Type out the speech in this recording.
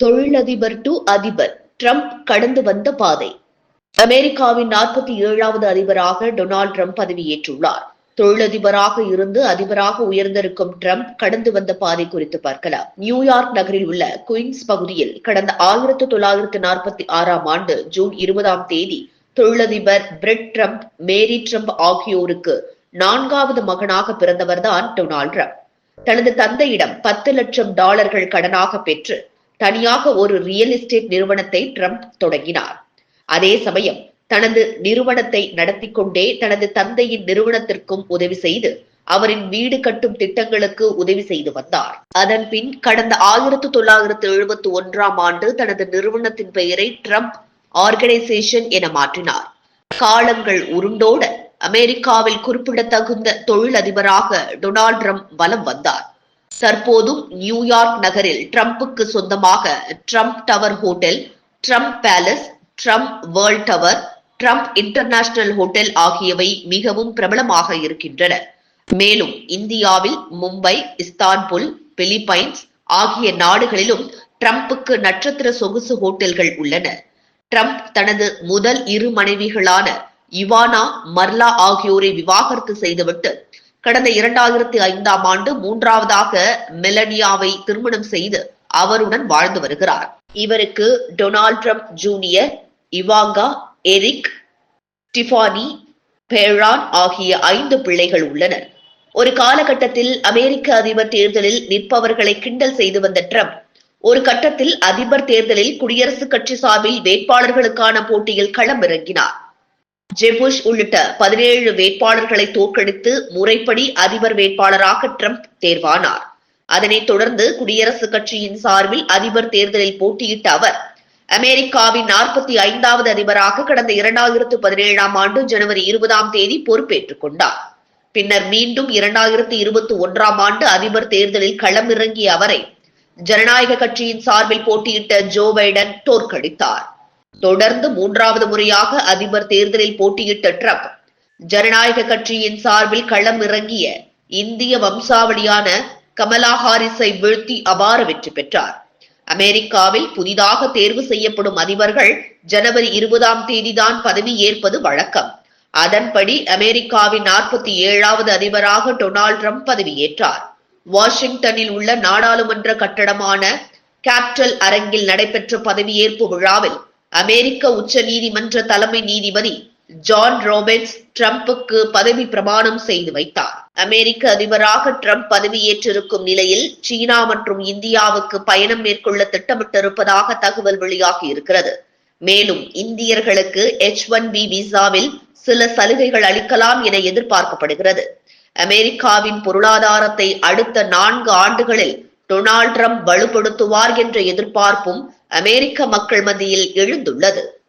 தொழிலதிபர் டு அதிபர் ட்ரம்ப் கடந்து வந்த பாதை. அமெரிக்காவின் நாற்பத்தி ஏழாவது அதிபராக டொனால்ட் ட்ரம்ப் பதவியேற்றுள்ளார். தொழிலதிபராக இருந்து அதிபராக உயர்ந்திருக்கும் ட்ரம்ப் கடந்து வந்த பாதை குறித்து பார்க்கலாம். நியூயார்க் நகரில் உள்ள குயின்ஸ் பகுதியில் கடந்த ஆயிரத்து தொள்ளாயிரத்து நாற்பத்தி ஆறாம் ஆண்டு ஜூன் இருபதாம் தேதி தொழிலதிபர் பிரெட் ட்ரம்ப் மேரி ட்ரம்ப் ஆகியோருக்கு நான்காவது மகனாக பிறந்தவர்தான் டொனால்ட் ட்ரம்ப் தனது தந்தையிடம் பத்து லட்சம் டாலர்கள் கடனாக பெற்று தனியாக ஒரு ரியல் எஸ்டேட் நிறுவனத்தை ட்ரம்ப் தொடங்கினார். அதே சமயம் தனது நிறுவனத்தை நடத்தி கொண்டே தனது தந்தையின் நிறுவனத்திற்கும் உதவி செய்து அவரின் வீடு கட்டும் திட்டங்களுக்கு உதவி செய்து வந்தார். அதன் பின் கடந்த ஆயிரத்து தொள்ளாயிரத்து எழுபத்தி ஒன்றாம் ஆண்டு தனது நிறுவனத்தின் பெயரை ட்ரம்ப் ஆர்கனைசேஷன் என மாற்றினார். காலங்கள் உருண்டோட அமெரிக்காவில் குறிப்பிடத்தகுந்த தொழிலதிபராக டொனால்ட் ட்ரம்ப் வலம் வந்தார். தற்போதும் நியூயார்க் நகரில் ட்ரம்புக்கு சொந்தமாக Trump Tower hotel Trump Palace Trump World Tower Trump International hotel ஆகியவை மிகவும் பிரபலமாக இருக்கின்றன. மேலும் இந்தியாவில் மும்பை இஸ்தான்புல் பிலிப்பைன்ஸ் ஆகிய நாடுகளிலும் ட்ரம்புக்கு நட்சத்திர சொகுசு ஹோட்டல்கள் உள்ளன. ட்ரம்ப் தனது முதல் இரு மனைவிகளான இவானா மர்லா ஆகியோரை விவாகரத்து செய்துவிட்டு கடந்த இரண்டாயிரத்தி ஐந்தாம் ஆண்டு மூன்றாவதாக மெலனியாவை திருமணம் செய்து அவருடன் வாழ்ந்து வருகிறார். இவருக்கு Donald Trump Junior Ivanka Eric Tiffany Barron ஆகிய ஐந்து பிள்ளைகள் உள்ளனர். ஒரு காலகட்டத்தில் அமெரிக்க அதிபர் தேர்தலில் நிற்பவர்களை கிண்டல் செய்து வந்த ட்ரம்ப் ஒரு கட்டத்தில் அதிபர் தேர்தலில் குடியரசுக் கட்சி சார்பில் வேட்பாளர்களுக்கான போட்டியில் களமிறங்கினார். ஜெபுஷ் உள்ளிட்ட பதினேழு வேட்பாளர்களை தோற்கடித்து முறைப்படி அதிபர் வேட்பாளராக ட்ரம்ப் தேர்வானார். அதனைத் தொடர்ந்து குடியரசுக் கட்சியின் சார்பில் அதிபர் தேர்தலில் போட்டியிட்ட அவர் அமெரிக்காவின் நாற்பத்தி ஐந்தாவது அதிபராக கடந்த இரண்டாயிரத்து பதினேழாம் ஆண்டு ஜனவரி இருபதாம் தேதி பொறுப்பேற்றுக் கொண்டார். பின்னர் மீண்டும் இரண்டாயிரத்து இருபத்தி ஒன்றாம் ஆண்டு அதிபர் தேர்தலில் களமிறங்கிய அவரை ஜனநாயக கட்சியின் சார்பில் போட்டியிட்ட ஜோ பைடன் தோற்கடித்தார். தொடர்ந்து மூன்றாவது முறையாக அதிபர் தேர்தலில் போட்டியிட்ட ட்ரம்ப் ஜனநாயக கட்சியின் சார்பில் களம் இறங்கிய இந்திய வம்சாவளியான கமலா ஹாரிஸை வீழ்த்தி அபார வெற்றி பெற்றார். அமெரிக்காவில் புதிதாக தேர்வு செய்யப்படும் அதிபர்கள் ஜனவரி இருபதாம் தேதிதான் பதவி ஏற்பது வழக்கம். அதன்படி அமெரிக்காவின் நாற்பத்தி ஏழாவது அதிபராக டொனால்ட் ட்ரம்ப் பதவியேற்றார் வாஷிங்டனில் உள்ள நாடாளுமன்ற கட்டடமான கேப்டல் அரங்கில் நடைபெற்ற பதவியேற்பு விழாவில் அமெரிக்க உச்ச நீதிமன்ற தலைமை நீதிபதி ஜான் ரோபர்ட்ஸ் டிரம்புக்கு பதவி பிரமாணம் செய்து வைத்தார். அமெரிக்க அதிபராக டிரம்ப் பதவியேற்றிருக்கும் நிலையில் சீனா மற்றும் இந்தியாவுக்கு பயணம் மேற்கொள்ள திட்டமிட்டிருப்பதாக தகவல் வெளியாகி இருக்கிறது. மேலும் இந்தியர்களுக்கு எச் ஒன் பி விசாவில் சில சலுகைகள் அளிக்கலாம் என எதிர்பார்க்கப்படுகிறது. அமெரிக்காவின் பொருளாதாரத்தை அடுத்த நான்கு ஆண்டுகளில் டொனால்ட் ட்ரம்ப் வலுப்படுத்துவார் என்ற எதிர்பார்ப்பும் அமெரிக்க மக்கள் மத்தியில் எழுந்துள்ளது.